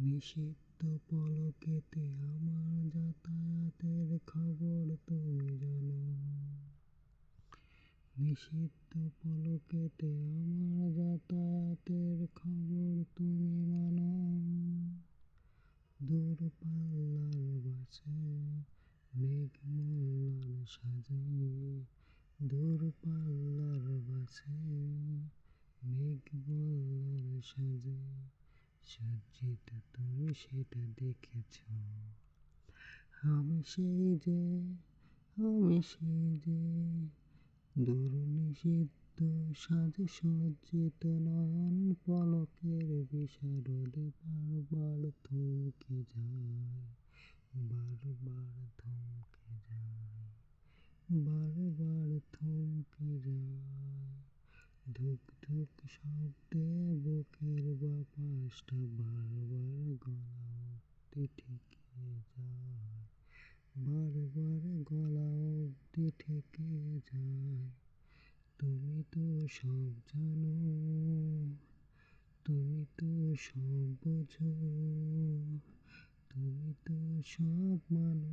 নিষিদ্ধ পলকেতে আমার যাতায়াতের খবর তুমি জানো। নিষিদ্ধ পলকেতে আমার যাতায়াতের খবর তুমি মানো। দূর পাল্লার বাসে মেঘ মল্লার সাজে দূর পাল্লার বাসে মেঘ মল্লার সাজে। সজ্জিত তুমি সেটা দেখেছ আমি সেই যে আমি সেই যে দূর নিষিদ্ধ সাজে সজ্জিত নয়ন পলকের বিশারদে বারবার থমকে যায় বারবার থমকে যায় বারবার থমকে যায় ধুক ধুক শব্দে বুকের বাপাসটা বারবার গলা অব্দি ঠেকে যায়। বারবার গলা অব্দি ঠেকে যায়। তুমি তো সব জানো, তুমি তো সব বোঝো, তুমি তো সব মানো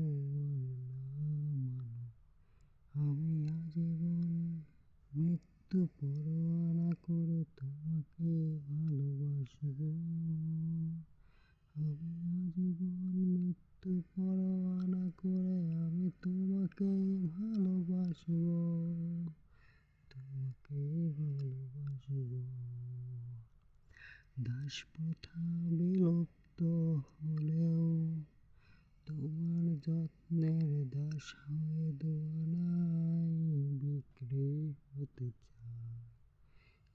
আর না মানো আমি আজীবন মৃত্যু পরোয়ানা করে তোমাকে ভালোবাসবো আমি আজীবন মৃত্যু পরোয়ানা করে আমি তোমাকে ভালোবাসবো তোমাকে ভালোবাসবো দাসপ্রথা বিলুপ্ত হলেও তোমার যত্নের দাস হয়ে দোয়ানায় বিক্রি হতে চাই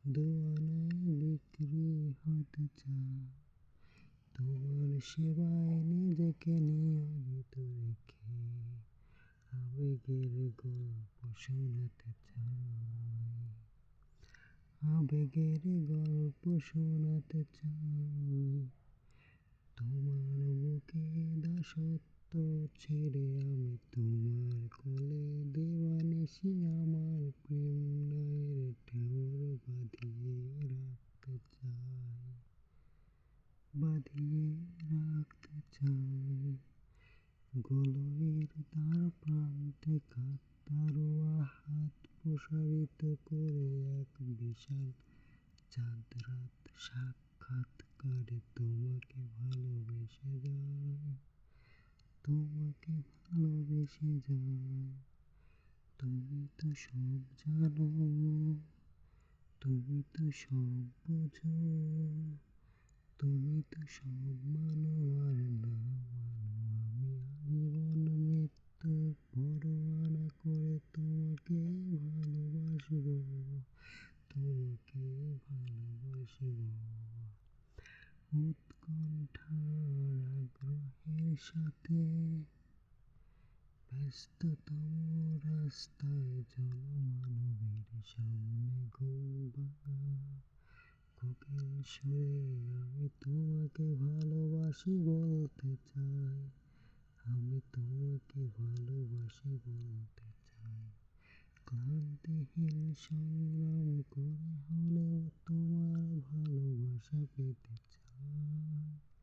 দোয়ানায় বিক্রি হতে চাই তোমার সেবায় নিজেকে নিয়োজিত রেখে আবেগের গল্প শোনাতে চাই আবেগের গল্প শোনাতে চাই। তোমার বুকে দাসত্ব ছেড়ে আমি তোমার কোলে দেওয়ানিশি আমার প্রেম নয়ের ঠেউর বাঁধিয়ে রাখতে চাই। বাঁধিয়ে রাখতে চাই। গলয়ের তার প্রান্তে কাকতারুয়া হাত প্রসারিত করে বিশাল চাঁদ রাত সাক্ষাৎকারে তোমাকে ভালোবেসে যায়, তোমাকে ভালোবেসে যায়। তুমি তো সব জানো, তুমি তো সব বোঝো, তুমি তো সব মানো, আর না মানো আমি আজীবন মৃত্যু পরোয়ানা করে তোমাকে ভালোবাসবো তোমাকে ভালোবাসবো উৎকণ্ঠার আগ্রহের সাথে ব্যস্ততম রাস্তায় জনমানবের সামনে ঘুম ভাঙা কোকিল সুরে আমি তোমাকে ভালোবাসি বলতে চাই। আমি তোমাকে ভালোবাসি বলতে চাই। ক্লান্তিহীন সংগ্রাম করে হলেও তোমার ভালোবাসা পেতে চাই।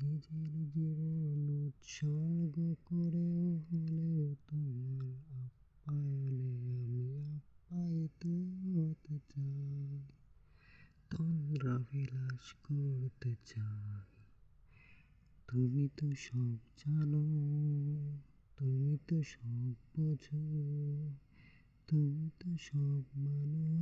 নিজের জীবন উৎসর্গ করেও হলেও তোমার আপ্যায়নে আমি আপ্যায়িত হতে চাই। তন্দ্রা বিলাস করতে চাই। তুমি তো সব জানো, তুমি তো সব বোঝো, তুমি তো সব মানো।